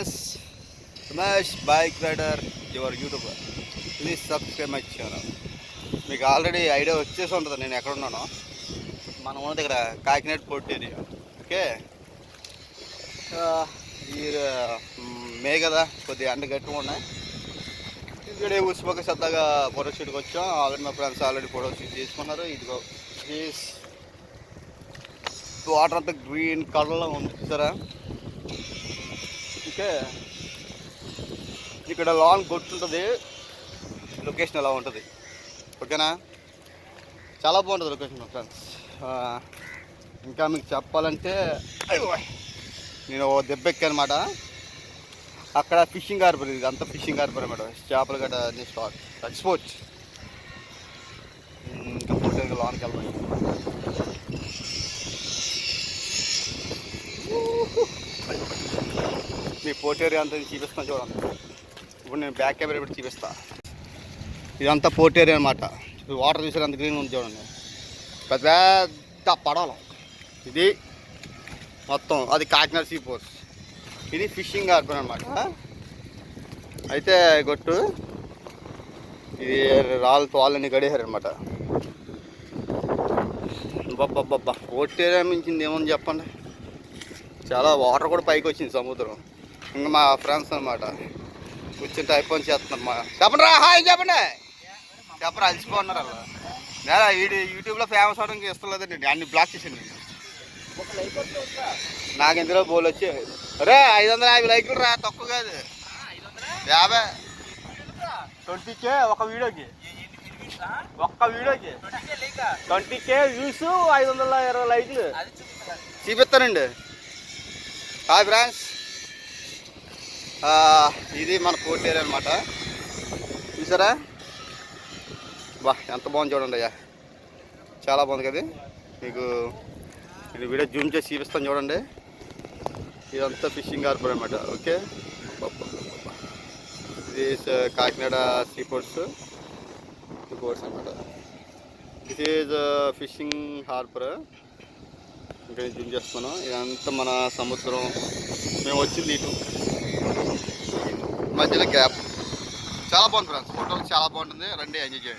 Sumesh Sumesh bike rider your YouTuber please subscribe my channel మీకు already idea వచ్చేసి ఉంటుంది. నేను ఎక్కడ ఉన్నానో. మనం ఉన్న దగ్గర కాకినాడ పోర్ట్ ఏరియా ఓకే ఈ మే కదా. కొద్దిగా ఎండ గట్టిగా ఉన్నాయి. ఇక్కడ ఉసిపోక సరదాగా ఫోటో షూట్కి వచ్చాం. ఆల్రెడీ మా ఫ్రెండ్స్ ఆల్రెడీ ఫోటో షూట్ చేసుకున్నారు. ఇదిగో ప్లీజ్ వాటర్ అంతా గ్రీన్ కలర్లో ఉంది. చూసారా? ఓకే ఇక్కడ లాంగ్ గుర్తుంటుంది. ఉంటుంది లొకేషన్ ఎలా ఉంటుంది? ఓకేనా? చాలా బాగుంటుంది లొకేషన్ ఫ్రెండ్స్ ఇంకా మీకు చెప్పాలంటే నేను ఓ దెబ్బ ఎక్కానమాట. అక్కడ ఫిషింగ్ హార్బర్ ఇది అంతా ఫిషింగ్ హార్బర్ అనమాట చేపలు గట్ట స్టాక్ ఎక్స్పోర్ట్ ఇంకా ఫోటో లాంగ్కి వెళ్ళాలి ఇది పోర్ట్ ఏరియా అంతా చూపిస్తాను చూడండి. ఇప్పుడు నేను బ్యాక్ కెమెరా పెట్టి చూపిస్తాను ఇదంతా పోర్ట్ ఏరియా అనమాట వాటర్ చూసారు అంత గ్రీన్ ఉంది చూడండి. పెద్ద పెద్ద పడవలు. ఇది మొత్తం అది కాకినాడ సీ పోర్ట్ ఇది ఫిషింగ్ హార్బర్ అనమాట అయితే గొట్టు ఇది రాళ్ళు తోళ్ళని గడేశారనమాట బొబ్బబ్బబ్బా పోర్ట్ ఏరియా మించింది ఏమని చెప్పండి? చాలా వాటర్ కూడా పైకి వచ్చింది సముద్రం. ఇంకా మా ఫ్రెండ్స్ అనమాట కూర్చుంటే అయిపోయి చేస్తున్నారు మా చెప్పండి రా హాయ్ చెప్పండి. చెప్పరా అలసిపోతున్నారు అలా. నేరా వీడి యూట్యూబ్లో ఫేమస్ అవడానికి ఇస్తలేదండి అన్ని బ్లాక్ చేసింది నాకు ఇందులో బోల్ వచ్చి రే ఐదు వందల యాభై లైకులు రా తక్కువ కాదు. యాభై. ట్వంటీ కే ఒక వీడియోకి. ఒక్క వీడియోకి. ట్వంటీ కే వ్యూస్ ఐదు వందల ఇరవై లైక్లు. చూపిస్తానండి. Hi friends. ఇది మన కోర్ట్ ఏరియా అనమాట చూసారా? బా ఎంత బాగుంది చూడండి అయ్యా. చాలా బాగుంది కదా మీకు ఇది వీడియో జూమ్ చేసి చూపిస్తాను చూడండి. ఇదంతా ఫిషింగ్ హార్బర్ అనమాట ఓకే? ఇది Kakinada sea ports sea ports అనమాట దిస్ ఈజ్ ఫిషింగ్ హార్బర్ ఇంకా జూమ్ చేస్తున్నాను. ఇదంతా మన సముద్రం. మేము వచ్చింది ఇటు. మధ్యలో గ్యాప్. చాలా బాగుంది ఫ్రెండ్స్. ఫోటోలు చాలా బాగుంటుంది. రండి ఎంజాయ్ చేయండి.